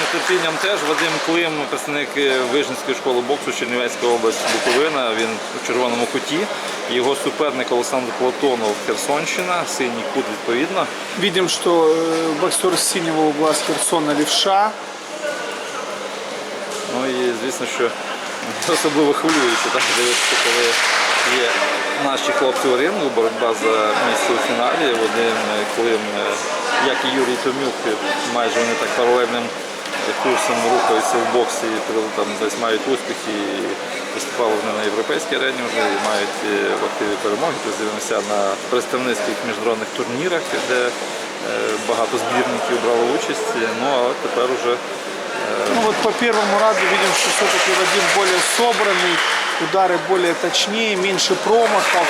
нетерпінням теж Вадим Клим, представник е, Вижницької школи боксу Чернівецька область Буковина. Він у червоному куті. Його суперник Олександр Платонов Херсонщина, синій кут відповідно. Видим, что э, боксер с синего угла Херсона левша. Ну і звісно, що особливо хвилююче так дивитися, коли є наші хлопці у рингу, боротьба за місце у фіналі. Вадим е, Клим, е, як і Юрій Томюк, е, майже вони так паралельним курсом рухаються в боксі, там десь мають успіхи. Виступали вони на європейській арені вже і мають е, в активі перемоги. Тобто дивимося на представницьких міжнародних турнірах, де е, багато збірників брало участь. Ну а тепер уже Ну вот по первому раунду видим, что все-таки Вадим более собранный, удары более точнее, меньше промахов.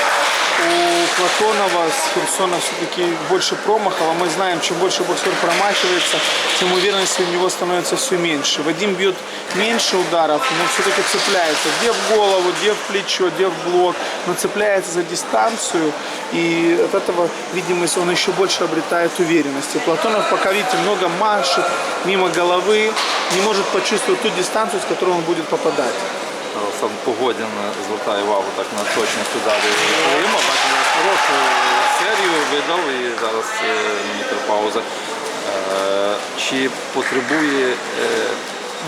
У Платонова с Херсона все-таки больше промахов, а мы знаем, чем больше боксер промахивается, тем уверенности у него становится все меньше. Вадим бьет меньше ударов, но все-таки цепляется. Где в голову, где в плечо, где в блок, но цепляется за дистанцию. И от этого, видимость, он еще больше обретает уверенности. Платонов пока, видите, много машет мимо головы, не может почувствовать ту дистанцию, с которой он будет попадать. Сам Погодін звертає увагу так на точність ударів Клима. Бачимо, хорошу серію видав і зараз е, мітр пауза. Е, Чи потребує е,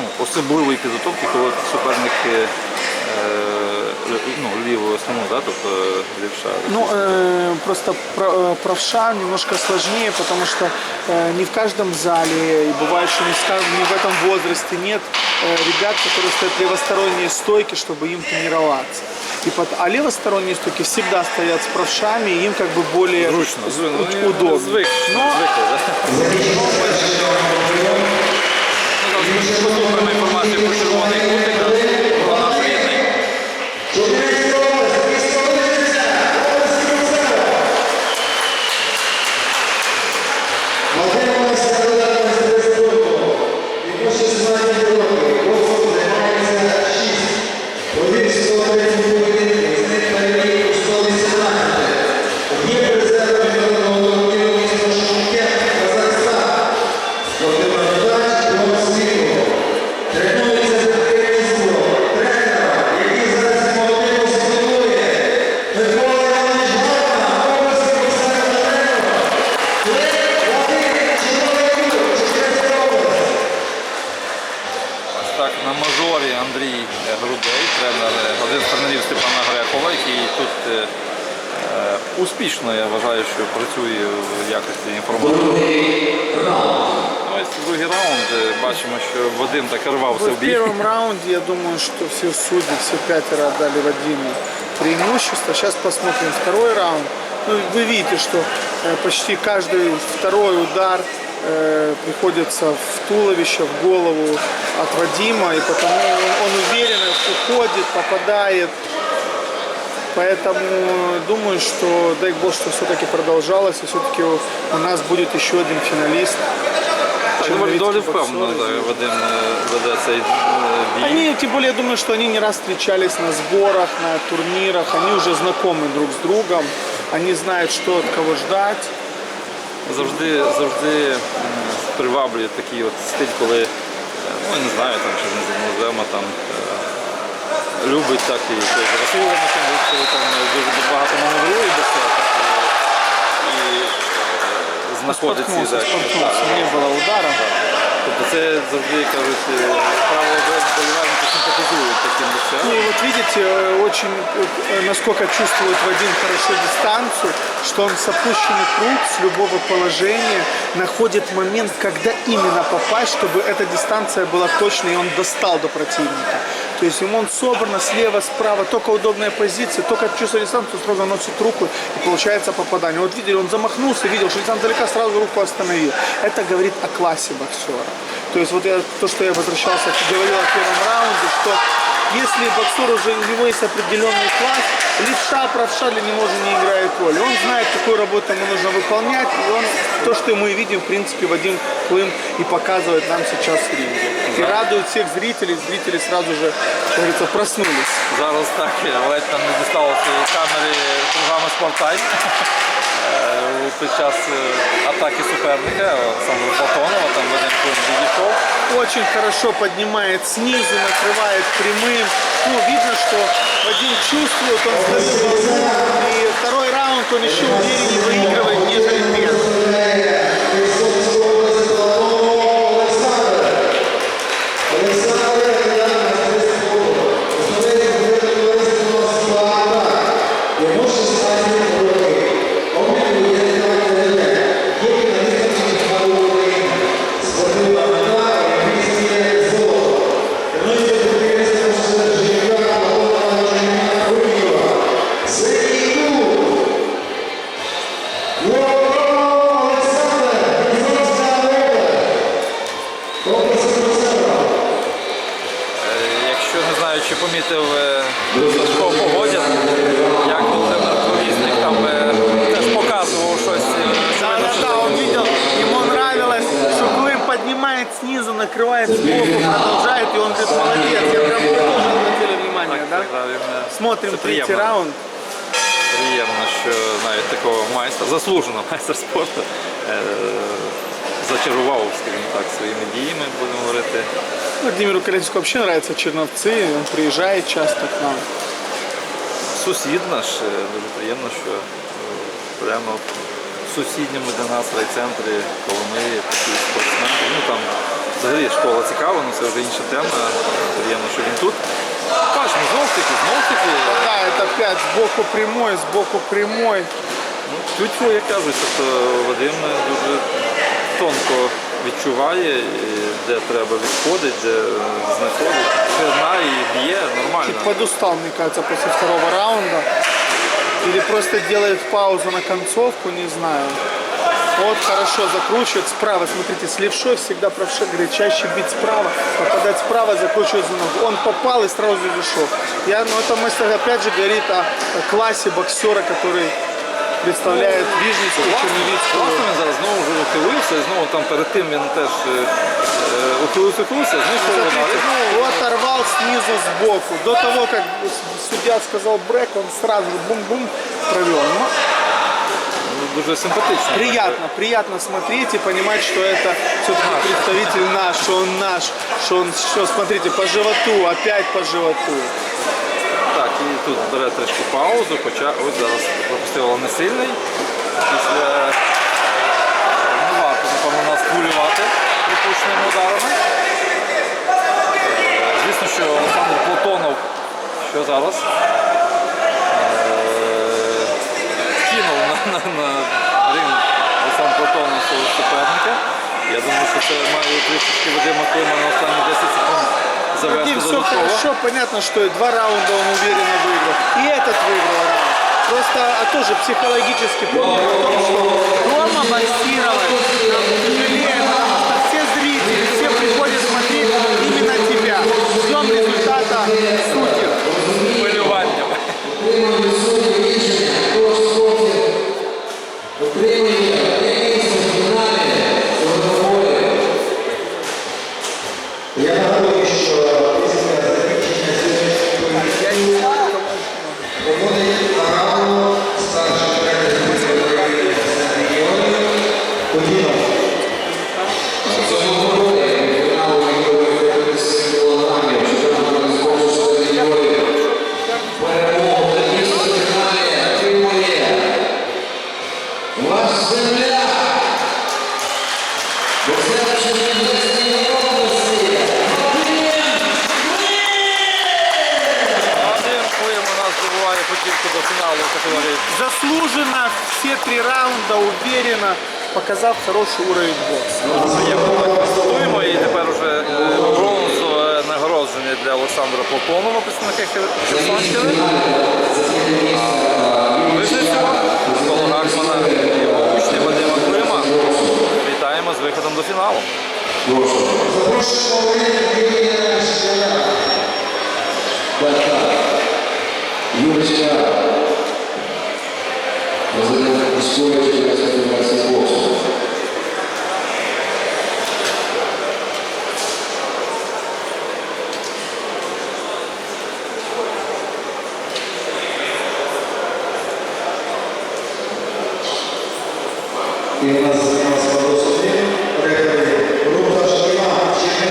ну, особливої підготовки, коли суперник ну, ліву основну, да? тобто лівша? Ну, э, просто про- правша немножко сложнее, потому что э, не в каждом зале, и бывает, что не, не в этом возрасте нет э, ребят, которые стоят левосторонние стойки, чтобы им тренироваться. И под, а левосторонние стойки всегда стоят с правшами, и им как бы более Зручно, у- зручно. Вони удобно. Звик, Но звикли, да? Ну, зараз на мажорі Андрій Грудей, тренер, один з тренерів Степана Грекова, який тут е, е, успішно, я вважаю, що працює в якості інформатора. Ну, ось другий раунд. е, Бачимо, що Вадим так рвався вот в в бій. первом раунде, я думаю, что все судьи, все пятеро отдали Вадиму преимущество. Сейчас посмотрим второй раунд. Ну, вы видите, что э, почти каждый второй удар э, приходится в туловище, в голову от Вадима, и потому он, он уверенно уходит, попадает. Поэтому думаю, что дай бог, что все-таки продолжалось, и все-таки у, у нас будет еще один финалист. Так, доволі, Черновицький доволі боксер. впевнено так, Вадим е, веде цей е, бій. Они, тем более, я думаю, что они не раз встречались на сборах, на турнирах, они уже знакомы друг с другом, они знают, что от кого ждать. Завжди, завжди приваблює такий от стиль, коли, е, ну я не знаю, там чи не там е, любить так і же Василь коли там дуже багато маневрує боксер і знаходиться. Споткнулся, так, не було удара. Тобто це завжди кажуть, право болівальники симпатизують таким Ну боксерам. и вот видите, э, очень, э, насколько чувствует Вадим хорошо дистанцию, что он с опущенных рук, с любого положения находит момент, когда именно попасть, чтобы эта дистанция была точной, и он достал до противника. То есть ему он собрано слева, справа, только удобная позиция, только чувствует дистанцию, сразу носит руку и получается попадание. Вот видели, он замахнулся, видел, что Александр далека сразу руку остановил. Это говорит о классе боксера. То есть вот я, то, что я возвращался, говорил о первом раунде, что если боксер уже у него есть определенный класс, левша, правша для него уже не играет роли. Он знает, какую работу ему нужно выполнять, и он то, что мы видим, в принципе, Вадим Клым и показывает нам сейчас в ринге. И радует всех зрителей. Зрители сразу же, как говорится, проснулись. Зараз так ледь там не дісталося камери програми Спорттайм Е, під час е, атаки суперника, саме Платонова, там Вадим Клим відійшов. Очень хорошо поднимает снизу, накрывает прямым. Ну, видно, что Вадим чувствует, он сдает волну. И второй раунд он еще увереннее выигрывает, Він, е, Смотрим це приємно. раунд. Приємно, що навіть такого майстра, заслуженого майстра спорту е, зачарував, скажімо так, своїми діями, будемо говорити. Владимиру Колеснику вообще нравятся Черновцы, он приезжает часто к нам. Сусід наш, е, дуже приємно, що е, прямо в сусідньому для нас райцентрі Коломиї такі спортсмени. Ну там взагалі школа цікава, але це вже інша тема. Приємно, що він тут. Бачимо, знов таки, знов таки. Да, это опять сбоку прямой, сбоку прямой. Ну, Тютьфу, як кажуть, тобто Вадим дуже тонко відчуває, де треба відходить, де е, знаходить. Ширина і б'є нормально. Чуть подустал, мне кажется, после второго раунда. Или просто делает паузу на концовку, не знаю. Вот хорошо закручивает справа. Смотрите, с левшой всегда правша говорит, чаще бить справа, попадать справа, закручивать за ногу. Он попал и сразу зашел. Я, ну, это мастер опять же говорит о, о классе боксера, который представляет Вижницкую, Черновицкую. Класно він зараз знову вже ухилився, і знову там перед тим він теж е, е, ухилився, ухилився, знайшов удар. Смотрите, і знову оторвал снизу сбоку. До того, как судья сказал брек, он сразу бум-бум провел. Ну, ну, дуже симпатично. приятно, приятно смотреть и понимать, что это все-таки представитель наш, что он наш, что он, что, смотрите, по животу, опять по животу. Так, і тут бере трішки паузу, хоча ось зараз пропустив, але не сильний. Після не варто, напевно, нас хвилювати припущеними ударами. Е, Звісно, що Олександр Платонов, що зараз на, на, на ринг Олександр Платонов свого суперника. Я думаю, що це має трішечки Вадима Клима на останні 10 секунд И завершити все додатково. хорошо, понятно, что и два раунда он уверенно выиграл. И этот выиграл раунд. Просто а тоже психологически помню о том, что дома боксировать До категорії. Заслуженно все три раунда уверенно, показав хороший уровень бокса. Приємно так констатуємо. І тепер уже е, бронзове нагородження для Олександра Платонова, представника Херсонщини. Вижницю, Микола Гакмана і його учня Вадима Клима. Вітаємо з виходом до фіналу. Юрочка,